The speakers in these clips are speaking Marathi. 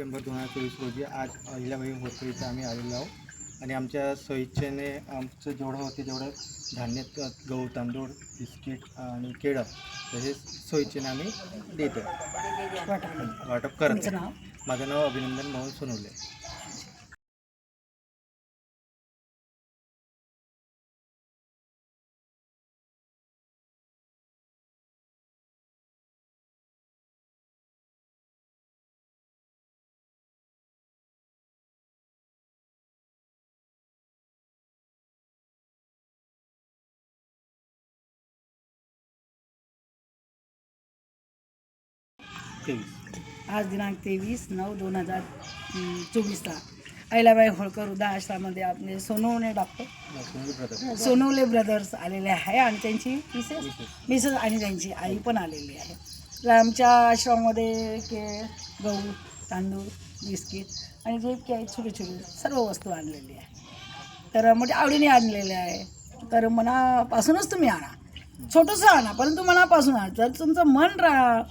सप्टेंबर दोन हजार चोवीस रोजी आज अहिल्याबाई होळकर इथं आम्ही आलेलो आहोत. आणि आमच्या स्वइच्छेने आमचं जेवढं होते तेवढं धान्य गहू तांदूळ बिस्किट आणि केळं तसेच स्वइच्छेने आम्ही देतो. वाटप. करत माझं नाव अभिनंदन मोहन सोनवले. तेवीस. आज दिनांक तेवीस नऊ दोन हजार चोवीसला. अहिल्याबाई होळकर वृद्धा आश्रमामध्ये आपले सोनवणे डॉक्टर. सोनवले ब्रदर्स आलेले आहे आणि त्यांची मिसेस मिसेस. आणि त्यांची आई पण आलेली आहे. तर आमच्या आश्रमामध्ये के गहू तांदूळ बिस्किट आणि जे काही छोटे छोटे सर्व वस्तू आणलेली आहे. तर म्हणजे आवडीने आणलेले आहे. तर मनापासूनच तुम्ही आणा. छोटंसं आणा परंतु मनापासून आणा. जर तुमचं मन रा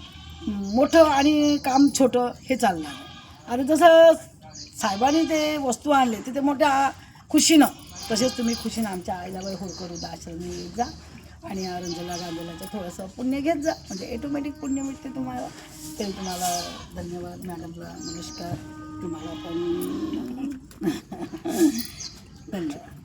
मोठं आणि काम छोटं हे चालणार. आणि जसं साहेबांनी ते वस्तू आणले ते ते मोठ्या खुशीनं तसेच तुम्ही खुशीनं आमच्या आईलाबाई होळकर उदा आश्रमी येत जा. आणि अरंजला रंजला गांधीलाचं थोडंसं पुण्य घेत जा. म्हणजे ॲटोमॅटिक पुण्य मिळते तुम्हाला. ते तुम्हाला धन्यवाद मॅडमला नमस्कार. तुम्हाला पण धन्यवाद.